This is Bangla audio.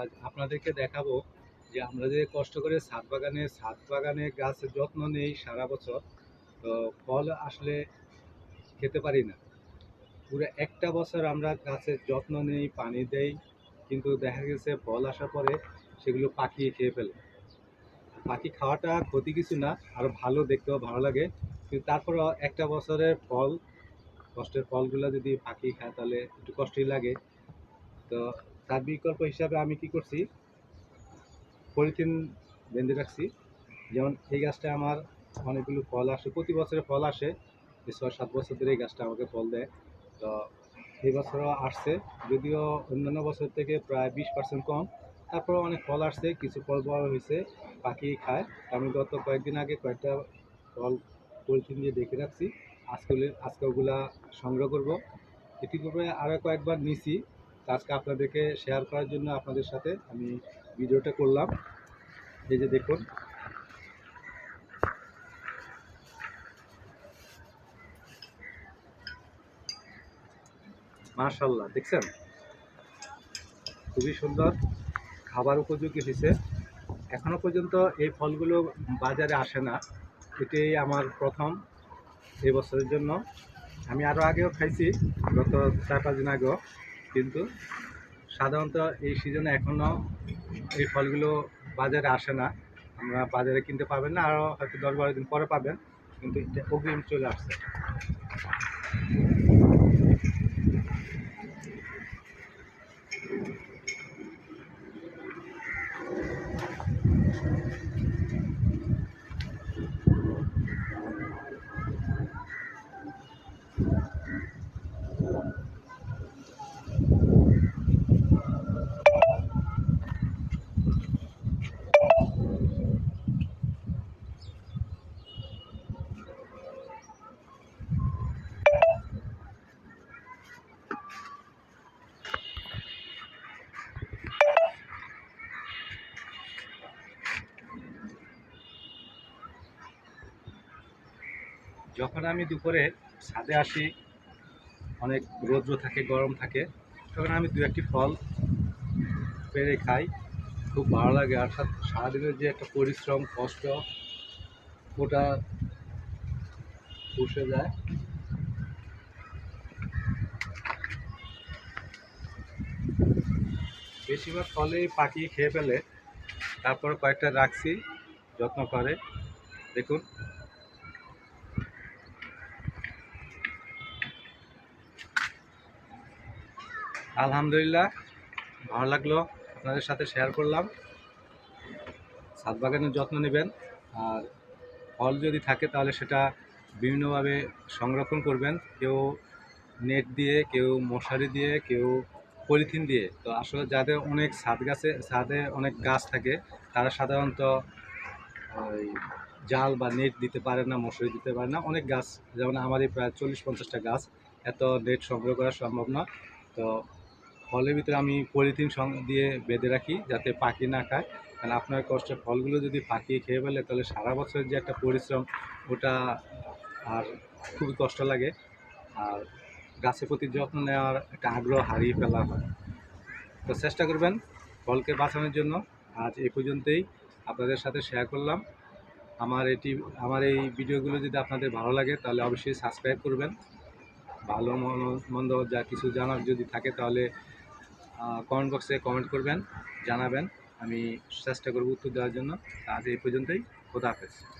আজ আপনাদেরকে দেখাবো যে আমরা যে কষ্ট করে ছাদ বাগানে ছাদ বাগানে গাছের যত্ন নেই সারা বছর, তো ফল আসলে খেতে পারি না। পুরো একটা বছর আমরা গাছের যত্ন নেই, পানি দেই, কিন্তু দেখা গেছে ফল আসার পরে সেগুলো পাকিয়ে খেয়ে ফেলে। পাখি খাওয়াটা ক্ষতি কিছু না, আর ভালো দেখতেও ভালো লাগে। কিন্তু তারপরেও একটা বছরের ফল, কষ্টের ফলগুলো যদি পাখি খায় তাহলে একটু কষ্টই লাগে। তো তার বিকল্প হিসাবে আমি কি করছি? পলিথিন বেঁধে রাখছি। যেমন এই গাছটা আমার অনেকগুলো ফল আসে, প্রতি বছরে ফল আসে। ছয়, সাত বছর ধরে এই গাছটা আমাকে ফল দেয়। তো এই বছরও আসছে, যদিও অন্যান্য বছর থেকে প্রায় বিশ পার্সেন্ট কম। তারপরে অনেক ফল আসছে, কিছু ফল বড় হয়েছে পাখি খায়। আমি গত কয়েকদিন আগে কয়েকটা ফল পলিথিন দিয়ে দেখে রাখছি। আজকে আজকে ওগুলা সংগ্রহ করব। ইতিপূর্বে আরও কয়েকবার নিছি। আজকে আপনাদেরকে শেয়ার করার জন্য আপনাদের সাথে আমি ভিডিওটা করলাম। এই যে দেখুন। মার্শাল্লাহ দেখছেন? খুবই সুন্দর খাবার উপযোগী হয়েছে। এখনও পর্যন্ত এই ফলগুলো বাজারে আসে না। এটাই আমার প্রথম এই বছরের জন্য। আমি আরও আগেও খাইছি, গত চার পাঁচ দিন আগেও। কিন্তু সাধারণত এই সিজনে এখনও এই ফলগুলো বাজারে আসে না। আমরা বাজারে কিনতে পাবেন না আরও হয়তো দশ বারো দিন পরে পাবেন, কিন্তু এটা অগ্রিম চলে আসছে। যখন আমি দুপুরে ছাদে আসি, অনেক রৌদ্র থাকে, গরম থাকে, তখন আমি দু একটি ফল পেরে খাই। খুব ভালো লাগে। আর সারাদিনের যে একটা পরিশ্রম, কষ্ট, ওটা বসে যায়। বেশিরভাগ ফলেই পাখি খেয়ে ফেলে, তারপর কয়েকটা রাখছি, যত্ন করে। দেখুন। আলহামদুলিল্লাহ, ভালো লাগল আপনাদের সাথে শেয়ার করলাম। ছাদ বাগানের যত্ন নেবেন, আর ফল যদি থাকে তাহলে সেটা বিভিন্নভাবে সংরক্ষণ করবেন। কেউ নেট দিয়ে, কেউ মশারি দিয়ে, কেউ পলিথিন দিয়ে। তো আসলে যাদের অনেক ছাদ গাছে, ছাদে অনেক গাছ থাকে, তারা সাধারণত ওই জাল বা নেট দিতে পারে না, মশারি দিতে পারে না। অনেক গাছ, যেমন আমারই প্রায় চল্লিশ পঞ্চাশটা গাছ, এত নেট সংগ্রহ করা সম্ভব না। তো ফলের ভিতরে আমি পলিথিন দিয়ে বেঁধে রাখি যাতে পাখি না খায়। কারণ আপনার কষ্টের ফলগুলো যদি পাখি খেয়ে ফেলে, তাহলে সারা বছর যে একটা পরিশ্রম, ওটা আর খুবই কষ্ট লাগে। আর গাছের প্রতি যত্ন নেওয়ার একটা আগ্রহ হারিয়ে ফেলা হয়। তো চেষ্টা করবেন ফলকে বাঁচানোর জন্য। আজ এই পর্যন্তই। আপনাদের সাথে শেয়ার করলাম। আমার এটি, আমার এই ভিডিওগুলো যদি আপনাদের ভালো লাগে, তাহলে অবশ্যই সাবস্ক্রাইব করবেন। ভালো মন- মন্দ যা কিছু জানার যদি থাকে, তাহলে কমেন্ট বক্সে কমেন্ট করবেন, জানাবেন। আমি চেষ্টা করব উত্তর দেওয়ার জন্য। আজ এই পর্যন্তই। খোদা হাফেজ।